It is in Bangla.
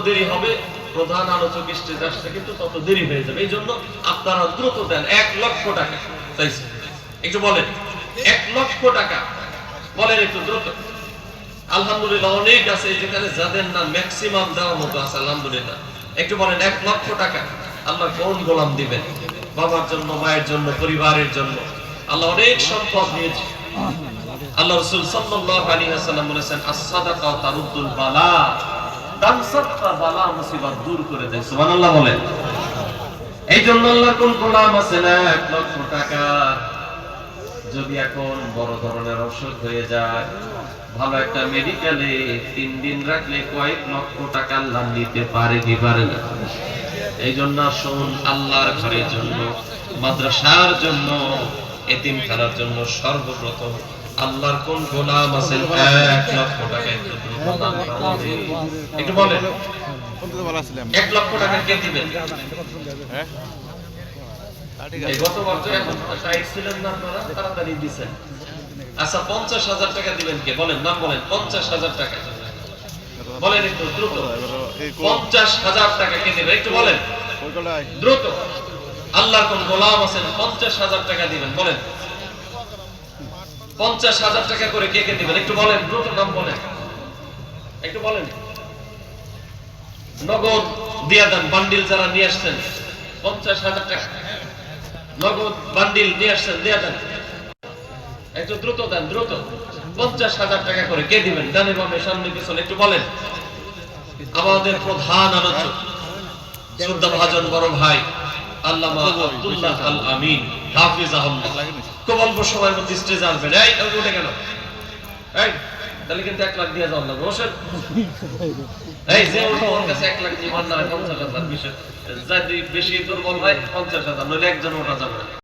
দেরি হবে, প্রধান আলোচক স্টেজ কিন্তু তত দেরি হয়ে যাবে। এই জন্য আপনারা দ্রুত দেন, এক লক্ষ টাকা একটু বলেন, এক লক্ষ টাকা। বলেন একটু দ্রুত। আলহামদুলিল্লাহ, অনেক আছে যেখানে যাদের নাম ম্যাক্সিমাম দেওয়ার মতো আছে, আলহামদুলিল্লাহ। একটু বলেন, এক লক্ষ টাকা। আল্লাহ কোন গোলাম দিবেন? বাবার জন্য, মায়ের জন্য, পরিবারের জন্য। আল্লাহ অনেক সম্পদ নিয়েছে। আল্লাহ রাসূল আলাইহি ওয়াসাল্লাম বলেছেন, আস-সাদাকা তারুদ্দুল বালা। এই জন্য তিন দিন রাখলে কয়েক লক্ষ টাকা আল্লাহ নিতে পারে কি পারে না? এই জন্য আসুন আল্লাহর ঘরের জন্য, মাদ্রাসার জন্য জন্য সর্বপ্রথম আল্লাহর কোন গোলাম আছেন এক লক্ষ টাকা একটু বলেন। এক লক্ষ টাকা কে দিবেন হ্যাঁ। তা ঠিক এই আছে। গত বছর ছিলেন না আপনারা তাড়াতাড়ি দিছেন। আচ্ছা পঞ্চাশ হাজার টাকা দিবেন কে? বলেন নাম বলেন পঞ্চাশ হাজার টাকা। বলেন একটু দ্রুত। পঞ্চাশ হাজার টাকা কে দেবে? একটু বলেন। ওই দ্রুত। আল্লাহর কোন গোলাম আছেন পঞ্চাশ হাজার টাকা দিবেন। বলেন। পঞ্চাশ হাজার টাকা করে কে কে দিবেন একটু বলেন দ্রুত নাম বলেন। একটু বলেন। নগদ দিয়া দেন বান্ডিল যারা নিয়ে আসছেন পঞ্চাশ হাজার টাকা। নগদ বান্ডিল নিয়ে আসছেন দিয়া দেন। একটু দ্রুত দেন দ্রুত। পঞ্চাশ হাজার টাকা করে কে দিবেন? ডানে বামে সামনে পিছনে একটু বলেন। আমাদের প্রধান আলোচক শ্রদ্ধা ভাজন বড় ভাই। আল্লামা আব্দুল্লাহ আল আমিন হাফিজ আহমদ খুব অল্প সময়ের মধ্যে স্টেজে আসবেন এই উঠে গেল এই তাহলে কিন্তু এক লাখ দিয়ে যাওয়ার লাগবে। বসেন। এই যে উঠবো ওর কাছে এক লাখ দিয়ে হয় পঞ্চাশ হাজার। বিশ হাজার। যদি বেশি দুর্বল হয় পঞ্চাশ হাজার নইলে একজন ওঠা যাবে না।